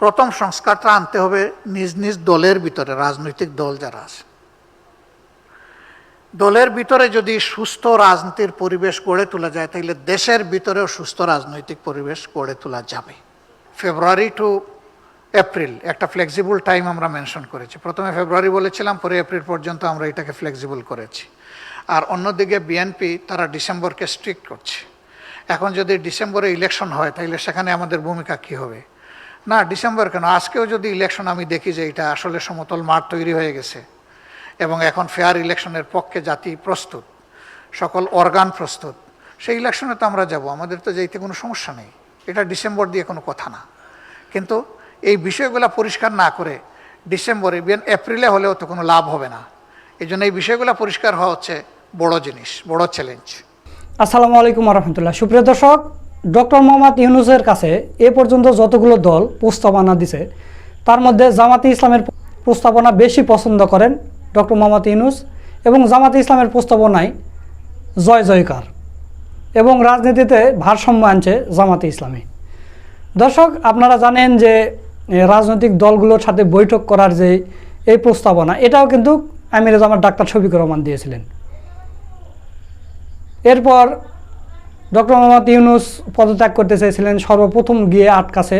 প্রথম সংস্কারটা আনতে হবে নিজ নিজ দলের ভিতরে, রাজনৈতিক দল যারা আছে। দলের ভিতরে যদি সুস্থ রাজনীতির পরিবেশ গড়ে তোলা যায় তাহলে দেশের ভিতরেও সুস্থ রাজনৈতিক পরিবেশ গড়ে তোলা যাবে। ফেব্রুয়ারি টু এপ্রিল, একটা ফ্লেক্সিবল টাইম আমরা মেনশন করেছি। প্রথমে ফেব্রুয়ারি বলেছিলাম, পরে এপ্রিল পর্যন্ত আমরা এটাকে ফ্লেক্সিবল করেছি। আর অন্যদিকে বিএনপি, তারা ডিসেম্বরকে স্ট্রিক্ট করছে। এখন যদি ডিসেম্বরে ইলেকশন হয় তাহলে সেখানে আমাদের ভূমিকা কী হবে? না, ডিসেম্বর কেন? আজকেও যদি ইলেকশন আমি দেখি যে এটা আসলে সমতল মাঠ তৈরি হয়ে গেছে এবং এখন ফেয়ার ইলেকশনের পক্ষে জাতি প্রস্তুত, সকল অর্গান প্রস্তুত, সেই ইলেকশনে তো আমরা যাব, আমাদের তো যেতে কোনো সমস্যা নেই। এটা ডিসেম্বর দিয়ে কোনো কথা না। কিন্তু এই বিষয়গুলো পরিষ্কার না করে ডিসেম্বরে বিয়ান এপ্রিলে হলেও তো কোনো লাভ হবে না। এই জন্য এই বিষয়গুলো পরিষ্কার হওয়া হচ্ছে বড় জিনিস, বড় চ্যালেঞ্জ আসসালামু আলাইকুম রহমতুল্লাহ। সুপ্রিয় দর্শক ডক্টর মোহাম্মদ ইউনুসের কাছে এ পর্যন্ত যতগুলো দল প্রস্তাবনা দিছে, তার মধ্যে জামাতে ইসলামের প্রস্তাবনা বেশি পছন্দ করেন ডক্টর মোহাম্মদ ইউনুস এবং জামাতে ইসলামের প্রস্তাবনায় জয় জয়কার এবং রাজনীতিতে ভারসাম্য আনছে জামাতে ইসলামী। দর্শক, আপনারা জানেন যে রাজনৈতিক দলগুলোর সাথে বৈঠক করার যে এই প্রস্তাবনা, এটাও কিন্তু আমির জামাত ডাক্তার শফিকুর রহমান দিয়েছিলেন। এরপর ডক্টর মোহাম্মদ ইউনুস পদত্যাগ করতে চেয়েছিলেন সর্বপ্রথম গিয়ে আটকাছে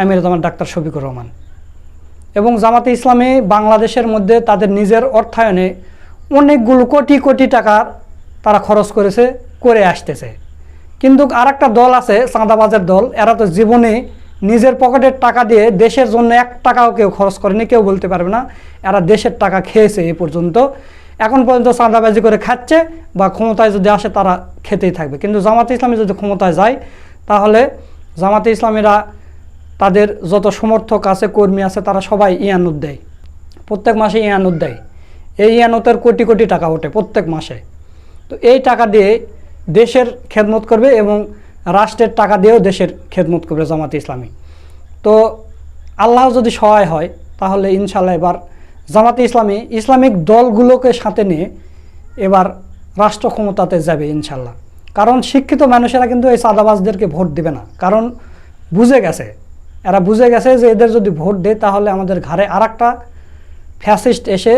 আমির জামাত ডাক্তার শফিকুর রহমান। এবং জামাতে ইসলামী বাংলাদেশের মধ্যে তাদের নিজের অর্থায়নে অনেকগুলো কোটি কোটি টাকা তারা খরচ করেছে, করে আসতেছে। কিন্তু আর একটা দল আছে, চাঁদাবাজের দল, এরা তো জীবনে নিজের পকেটের টাকা দিয়ে দেশের জন্য এক টাকাও কেউ খরচ করেনি, কেউ বলতে পারবে না, এরা দেশের টাকা খেয়েছে এ পর্যন্ত। এখন পর্যন্ত চাঁদাবাজি করে খাচ্ছে বা ক্ষমতায় যদি আসে তারা খেতেই থাকবে। কিন্তু জামাতে ইসলামী যদি ক্ষমতায় যায়, তাহলে জামাতে ইসলামীরা তাদের যত সমর্থক আছে, কর্মী আছে, তারা সবাই ইয়ানুদ দেয়। প্রত্যেক মাসে ইয়ানুদ দেয়। এই ইয়ানুতের কোটি কোটি টাকা ওঠে প্রত্যেক মাসে। তো এই টাকা দিয়ে দেশের খেদমত করবে এবং রাষ্ট্রের টাকা দিয়েও দেশের খেদমত করবে জামাতে ইসলামী। তো আল্লাহ যদি সহায় হয়, তাহলে ইনশাল্লাহ এবার জামাতে ইসলামী, ইসলামিক দলগুলোকে সাথে নিয়ে এবার রাষ্ট্র ক্ষমতাতে যাবে ইনশাল্লাহ। কারণ শিক্ষিত মানুষেরা কিন্তু এই চাঁদাবাজদেরকে ভোট দেবে না। কারণ বুঝে গেছে, এরা বুঝে গেছে যে এদের যদি ভোট দেয় তাহলে আমাদের ঘাড়ে আর একটা ফ্যাসিস্ট এসে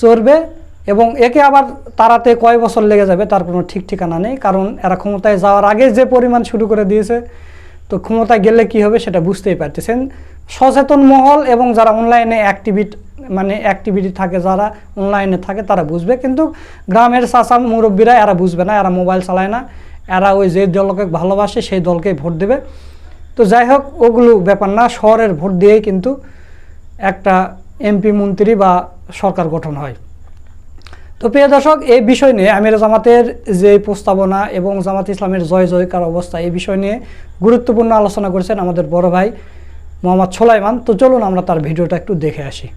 চড়বে এবং একে আবার তারাতে কয় বছর লেগে যাবে তার কোনো ঠিক ঠিকানা নেই। কারণ এরা ক্ষমতায় যাওয়ার আগে যে পরিমাণ শুরু করে দিয়েছে, তো ক্ষমতায় গেলে কি হবে সেটা বুঝতেই পারতেছেন। সচেতন মহল এবং যারা অনলাইনে অ্যাক্টিভিট মানে অ্যাক্টিভিটি থাকে, যারা অনলাইনে থাকে, তারা বুঝবে। কিন্তু গ্রামের চাচা মুরব্বীরা, এরা বুঝবে না, এরা মোবাইল চালায় না। এরা ওই যে দলকে ভালোবাসে, সেই দলকে ভোট দেবে। তো যাই হোক, ওগুলো ব্যাপার না, শহরের ভোট দিয়েই কিন্তু একটা এমপি, মন্ত্রী বা সরকার গঠন হয়। তো প্রিয় দর্শক, এই বিষয় নিয়ে আমির জামাতের যে প্রস্তাবনা এবং জামাত ইসলামের জয় জয়কার অবস্থা, এই বিষয় নিয়ে গুরুত্বপূর্ণ আলোচনা করেছেন আমাদের বড় ভাই মোহাম্মদ সোলাইমান। তো চলুন আমরা তার ভিডিওটা একটু দেখে আসি।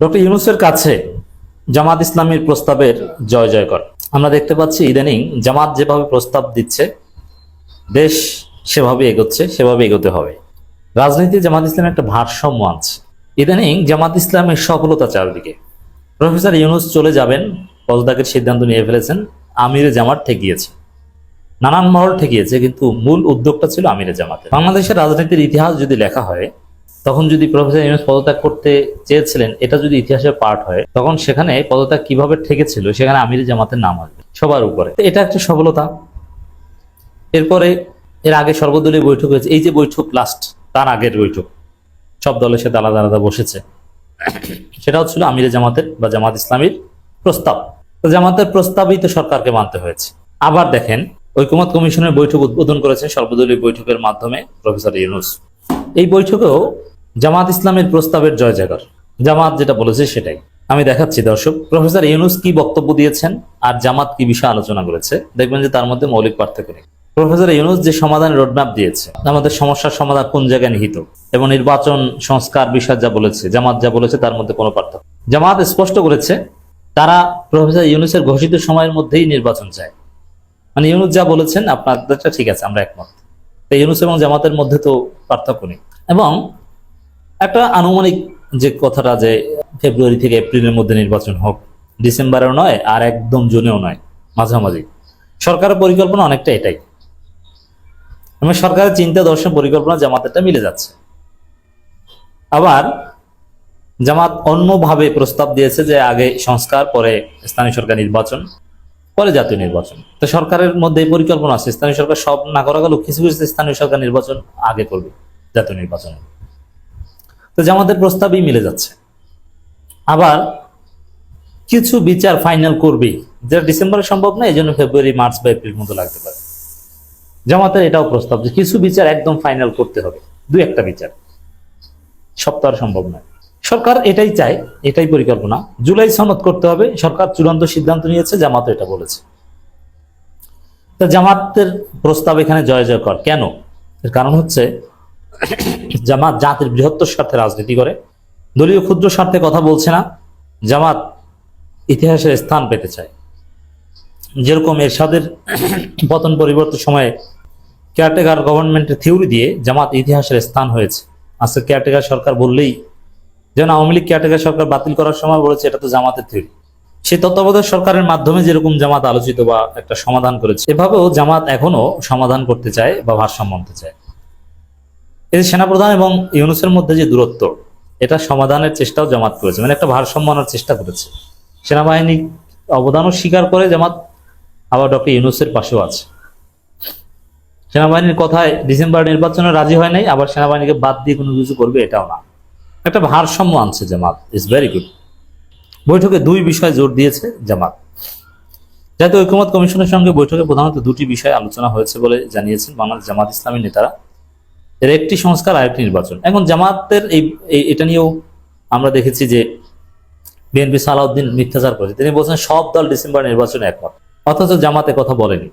ডক্টর ইউনুসের কাছে জামাত ইসলামের প্রস্তাবের জয় জয় জয়কর। আমরা দেখতে পাচ্ছি ইদানিং জামাত যেভাবে প্রস্তাব দিচ্ছে, দেশ সেভাবে এগোচ্ছে, সেভাবে এগোতে হবে। রাজনীতি জামাত ইসলামের একটা ভারসাম্য আছে। ইদানিং জামাত ইসলামের সফলতা চারদিকে। প্রফেসর ইউনুস চলে যাবেন, পদত্যাগের সিদ্ধান্ত নিয়ে ফেলেছেন, আমিরে জামাত ঠেকিয়েছে। নানান মহল ঠেকিয়েছে, কিন্তু মূল উদ্যোগটা ছিল আমিরে জামাতে বাংলাদেশের রাজনীতির ইতিহাস যদি লেখা হয় তখন যদি প্রফেসর ইউনুস পদত্যাগ করতে চেয়েছিলেন, এটা যদি ইতিহাসের পার্ট হয়, তখন সেখানে পদত্যাগ কীভাবে ঠেকেছিল, সেখানে আমির জামাতের নাম আসবে, সবার উপরে। এটা একটা সফলতা। এরপরে, এর আগে সর্বদলীয় বৈঠক হয়েছে। এই যে বৈঠক লাস্ট তার আগের বৈঠক, সব দলের সাথে আলাদা আলাদা বসেছে। সেটা হচ্ছিল আমিরে জামাতের বা জামাত ইসলামীর প্রস্তাব। জামাতের প্রস্তাবই তো সরকারকে মানতে হয়েছে। আবার দেখেন, ঐকমত কমিশনের বৈঠক উদ্বোধন করেছেন সর্বদলীয় বৈঠকের মাধ্যমে প্রফেসর ইউনুস। এই বৈঠকেও জামাত ইসলামের প্রস্তাবের জয় জাগার জামাত যেটা বলেছে সেটাই। আমি দেখাচ্ছি দর্শক, প্রফেসর ইউনুস কি বক্তব্য দিয়েছেন আর জামাত কি বিষয়ে আলোচনা করেছে, দেখবেন যে তার মধ্যে মৌলিক পার্থক্য নেই। প্রফেসর ইউনুস যে সমাধানের রোডম্যাপ দিয়েছে, আমাদের সমস্যার সমাধান কোন জায়গায় নিহিত, এবং নির্বাচন সংস্কার বিষয় যা বলেছে, জামাত যা বলেছে তার মধ্যে কোনো পার্থক্য। জামাত স্পষ্ট করেছে, তারা প্রফেসর ইউনুসের ঘোষিত সময়ের মধ্যেই নির্বাচন চায়। মানে ইউনুস যা বলেছেন আপনাদেরটা ঠিক আছে, আমরা একমত। ইউনুস এবং জামাতের মধ্যে তো পার্থক্য নেই। এবং একটা আনুমানিক যে কথাটা যে ফেব্রুয়ারি থেকে এপ্রিলের মধ্যে নির্বাচন হোক, ডিসেম্বরেও নয় আর একদম জুনেও নয়, মাঝামাঝি। সরকারের পরিকল্পনা অনেকটা এটাই। এবং সরকারের চিন্তা দর্শন পরিকল্পনা জামাতেরটা মিলে যাচ্ছে। আবার জামাত অন্যভাবে প্রস্তাব দিয়েছে যে আগে সংস্কার, পরে স্থানীয় সরকার নির্বাচন, পরে জাতীয় নির্বাচন। তো সরকারের মধ্যে পরিকল্পনা আছে, স্থানীয় সরকার সব না করা গেল কিছু কিছু স্থানীয় সরকার নির্বাচন আগে করবে জাতীয় নির্বাচনে। তো জামাতের প্রস্তাবই মিলে যাচ্ছে। আবার কিছু বিচার ফাইনাল করবে, যেটা ডিসেম্বরে সম্ভব না এই জন্য ফেব্রুয়ারি মার্চ বা এপ্রিল মতো লাগতে পারে। জামাতের এটাও প্রস্তাব যে কিছু বিচার একদম ফাইনাল করতে হবে দুই একটা বিচার। আর সম্ভব নয়। সরকার এটাই চায়, এটাই পরিকল্পনা। জুলাই সনদ করতে হবে, সরকার চূড়ান্ত সিদ্ধান্ত নিয়েছে, জামাত এটা বলেছে। তা জামাতের প্রস্তাব এখানে জয় জয় কর কেন? এর কারণ হচ্ছে জামাত জাতির বৃহত্তর স্বার্থে রাজনীতি করে। দলীয় ক্ষুদ্র স্বার্থে কথা বলছে না, জামাত ইতিহাসে স্থান পেতে চায়। যেরকম এরশাদের পতন পরিবর্তন সময়ে কেয়ারটেকার গভর্নমেন্টের থিওরি দিয়ে জামাত ইতিহাসের স্থান হয়েছে। আজকে কেয়ারটেকার সরকার বললেই, যেন আওয়ামী লীগ কেয়ারটেকার সরকার বাতিল করার সময় বলেছে, এটা তো জামাতের থিওরি। সেই তত্ত্বাবধায়ক সরকারের মাধ্যমে যেরকম জামাত আলোচিত বা একটা সমাধান করেছে, এভাবেও জামাত এখনও সমাধান করতে চায় বা ভারসাম্য আনতে চায়। এই সেনাপ্রধান এবং ইউনুসের মধ্যে যে দূরত্ব, এটা সমাধানের চেষ্টাও জামাত করেছে মানে একটা ভারসাম্য আনার চেষ্টা করেছে। সেনাবাহিনী অবদানও স্বীকার করে জামাত, আবার ডক্টর ইউনুসের পাশেও আছে। সেনাবাহিনীর কথায় ডিসেম্বর নির্বাচনে রাজি হয় নাই, আবার সেনাবাহিনীকে বাদ দিয়ে কোনো কিছু করবে এটাও না। একটা ভারসাম্য আনছে জামাত ইজ ভেরি গুড বৈঠকে দুই বিষয় জোর দিয়েছে জামাত। জাতীয় ঐক্যমত কমিশনের সঙ্গে বৈঠকে প্রধানত দুটি বিষয় আলোচনা হয়েছে বলে জানিয়েছেন বাংলাদেশ জামাত ইসলামী নেতারা। এর একটি সংস্কার আর একটি নির্বাচন। এখন জামাতের এই- এটা নিয়েও আমরা দেখেছি যে বিএনপি সালাউদ্দিন মিথ্যাচার করেছে। তিনি বলছেন, সব দল ডিসেম্বর নির্বাচনে একমত। অথচ জামাতে কথা বলেনি।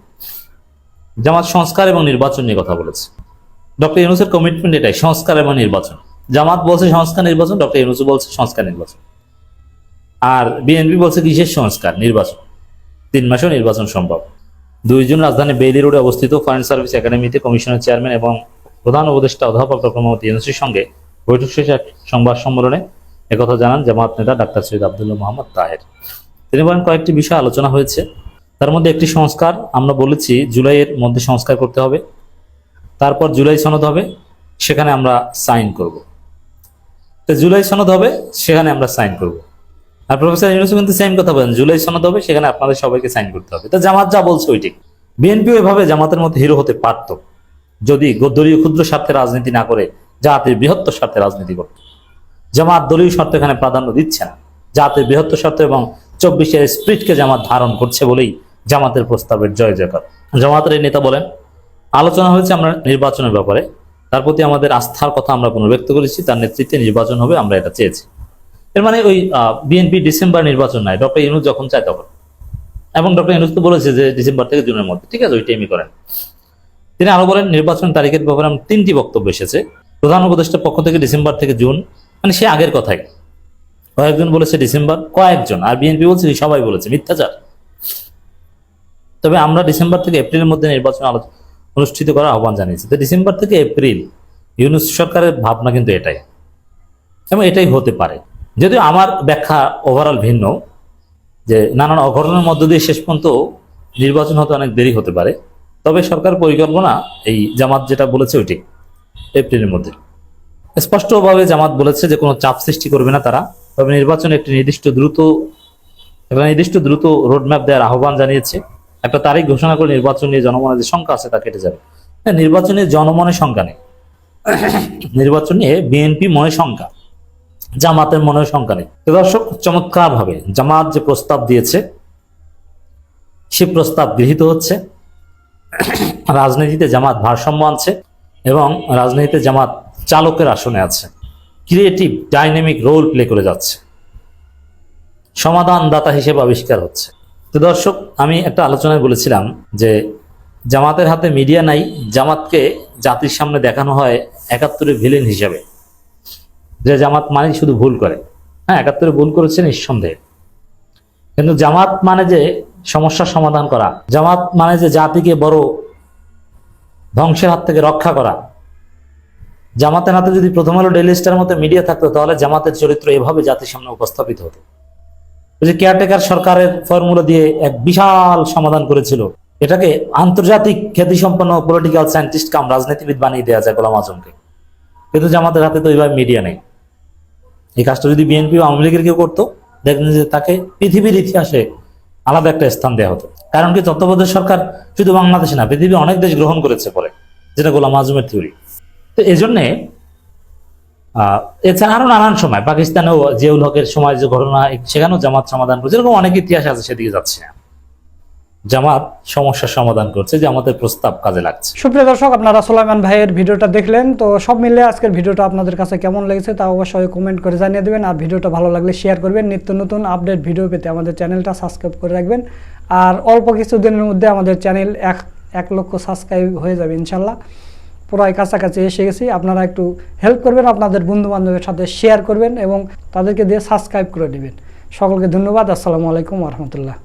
জামাত সংস্কার এবং নির্বাচন নিয়ে কথা বলেছে। ডক্টর ইউনুসের কমিটমেন্ট এটাই, সংস্কার এবং নির্বাচন। জামাত বলছে সংস্কার, নির্বাচন, ডক্টর ইউনুসু বলছে সংস্কার, নির্বাচন। আর বিএনপি বলছে কিসের সংস্কার, নির্বাচন। তিন মাসেও নির্বাচন সম্ভব। দুইজন রাজধানী বেইলি রোডে অবস্থিত ফরেন সার্ভিস একাডেমিতে কমিশনের চেয়ারম্যান এবং প্রধান উপদেষ্টা অধ্যাপক ডক্টর মোহাম্মদ ইউনুসের সঙ্গে বৈঠক শেষে এক সংবাদ সম্মেলনে একথা জানান জামাত নেতা ডাক্তার সৈয়দ আবদুল্লাহ মোহাম্মদ তাহের। তিনি বলেন, কয়েকটি বিষয় আলোচনা হয়েছে। তার মধ্যে একটি সংস্কার, আমরা বলেছি জুলাইয়ের মধ্যে সংস্কার করতে হবে। তারপর জুলাই সনদ হবে, সেখানে আমরা সাইন করব। তো জুলাই সনদ হবে, সেখানে আমরা সাইন করব। আর প্রফেসর ইউনুস কিন্তু সেম কথা বলেন, জুলাই সনদ হবে, সেখানে আপনাদের সবাইকে সাইন করতে হবে। তো জামাত যা বলছে ওইটি বিএনপিও এভাবে জামাতের মধ্যে হিরো হতে পারত। যদি দলীয় ক্ষুদ্র স্বার্থে রাজনীতি না করে জাতির বৃহত্তর স্বার্থে রাজনীতি করত। জামাত দলীয় স্বার্থ এখানে প্রাধান্য দিচ্ছে না। জাতির বৃহত্তর স্বার্থ এবং চব্বিশের স্প্রিটকে জামাত ধারণ করছে বলেই জামাতের প্রস্তাবের জয় জয়কার। জামাতের এই নেতা বলেন, আলোচনা হয়েছে আমরা নির্বাচনের ব্যাপারে। তার প্রতি আমাদের আস্থার কথা আমরা পুনর্ব্যক্ত করেছি, তার নেতৃত্বে নির্বাচন হবে, আমরা এটা চেয়েছি। এর মানে ওই বিএনপি ডিসেম্বর নির্বাচন নাই, ডক্টর ইনুজ যখন চায় তখন। এবং ডক্টর ইউনুস তো বলেছে যে ডিসেম্বর থেকে জুনের মধ্যে, ঠিক আছে, ওই টাইমই করেন। তিনি আরও বলেন, নির্বাচন তারিখের ব্যাপারে তিনটি বক্তব্য এসেছে। প্রধান উপদেষ্টার পক্ষ থেকে ডিসেম্বর থেকে জুন মানে সে আগের কথাই। কয়েকজন বলেছে ডিসেম্বর, কয়েকজন। আর বিএনপি বলছে সবাই বলেছে, মিথ্যাচার। তবে আমরা ডিসেম্বর থেকে এপ্রিলের মধ্যে নির্বাচন আলোচনা অনুষ্ঠিত করার আহ্বান জানিয়েছি। তো ডিসেম্বর থেকে এপ্রিল, ইউনুস সরকারের ভাবনা কিন্তু এটাই। এবং এটাই হতে পারে। যদিও আমার ব্যাখ্যা ওভারঅল ভিন্ন, যে নানান অঘটনের মধ্য দিয়ে শেষ পর্যন্ত নির্বাচন হতে অনেক দেরি হতে পারে। তবে সরকার পরিকল্পনা এই জামাত যেটা বলেছে ওইটি এপ্রিলের মধ্যে। স্পষ্টভাবে জামাত বলেছে যে কোনো চাপ সৃষ্টি করবে না তারা, তবে নির্বাচনে একটি নির্দিষ্ট দ্রুত একটা নির্দিষ্ট দ্রুত রোডম্যাপ দেওয়ার আহ্বান জানিয়েছে। একটা তারিখ ঘোষণা করে নির্বাচন নিয়ে জনমনের যে শঙ্কা আছে তা কেটে যাবে। হ্যাঁ নির্বাচনে জনমনে শঙ্কা নেই। নির্বাচন নিয়ে বিএনপি মনে শঙ্কা জামাতের মনে শঙ্কা নেই। দর্শক চমৎকার ভাবে জামাত যে প্রস্তাব দিয়েছে, সে প্রস্তাব গৃহীত হচ্ছে। রাজনীতিতে জামাত ভারসাম্য আনছে এবং রাজনীতিতে জামাত চালকের আসনে আছে। ক্রিয়েটিভ ডাইনামিক রোল প্লে করে যাচ্ছে। সমাধানদাতা হিসেবে আবিষ্কার হচ্ছে। তো দর্শক, আমি একটা আলোচনায় বলেছিলাম যে জামাতের হাতে মিডিয়া নাই, জামাতকে জাতির সামনে দেখানো হয় একাত্তরের ভিলেন হিসেবে। যে জামাত মানে শুধু ভুল করে। হ্যাঁ একাত্তরে ভুল করেছে নিঃসন্দেহে। কিন্তু জামাত মানে যে সমস্যার সমাধান করা। জামাত মানে যে জাতিকে বড় ধ্বংসের হাত থেকে রক্ষা করা। জামাতের হাতে যদি প্রথম আলো ডেইলি স্টার মতো মিডিয়া থাকতো, তাহলে জামাতের চরিত্র এভাবে জাতির সামনে উপস্থাপিত হতো। যে কেয়ারটেকার সরকারের ফর্মুলা দিয়ে এক বিশাল সমাধান করেছিল। এটাকে আন্তর্জাতিক খ্যাতিসম্পন্ন পলিটিক্যাল সায়েন্টিস্ট কাম রাজনীতিবিদ বানিয়ে দেওয়া যায় গোলাম আজমকে। কিন্তু জামাতের হাতে তো এইভাবে মিডিয়া নেই। এই কাজটা যদি বিএনপি আওয়ামী লীগের কেউ করতো, দেখবেন যে তাকে পৃথিবীর ইতিহাসে আলাদা একটা স্থান দেওয়া হতো। কারণ কি, তত্ত্বাবধায়ক সরকার শুধু বাংলাদেশে না, পৃথিবী অনেক দেশ গ্রহণ করেছে পরে, যেটা গোলাম আজমের থিওরি। তো এই জন্যে এছাড়া আরও নানান সময়, পাকিস্তানেও জিয়াউল হকের সময় যে ঘটনা, সেখানেও জামাত সমাধান করেছে এরকম অনেক ইতিহাস আছে সেদিকে যাচ্ছে। না জামাত সমস্যার সমাধান করছে জামাতের প্রস্তাব কাজে লাগছে। সুপ্রিয় দর্শক, আপনারা সোলাইমান ভাইয়ের ভিডিওটা দেখলেন, তো সব মিলে আজকের ভিডিওটা আপনাদের কাছে কেমন লেগেছে তা অবশ্যই কমেন্ট করে জানিয়ে দেবেন, আর ভিডিওটা ভালো লাগলে শেয়ার করবেন। নিত্য নতুন আপডেট ভিডিও পেতে আমাদের চ্যানেলটা সাবস্ক্রাইব করে রাখবেন। আর অল্প কিছুদিনের মধ্যে আমাদের চ্যানেল এক এক লক্ষ সাবস্ক্রাইব হয়ে যাবে ইনশাল্লাহ। পুরাই কাছাকাছি এসে গেছি, আপনারা একটু হেল্প করবেন, আপনাদের বন্ধু বান্ধবের সাথে শেয়ার করবেন এবং তাদেরকে দিয়ে সাবস্ক্রাইব করে দেবেন। সকলকে ধন্যবাদ, আসসালামু আলাইকুম রহমতুল্লাহ।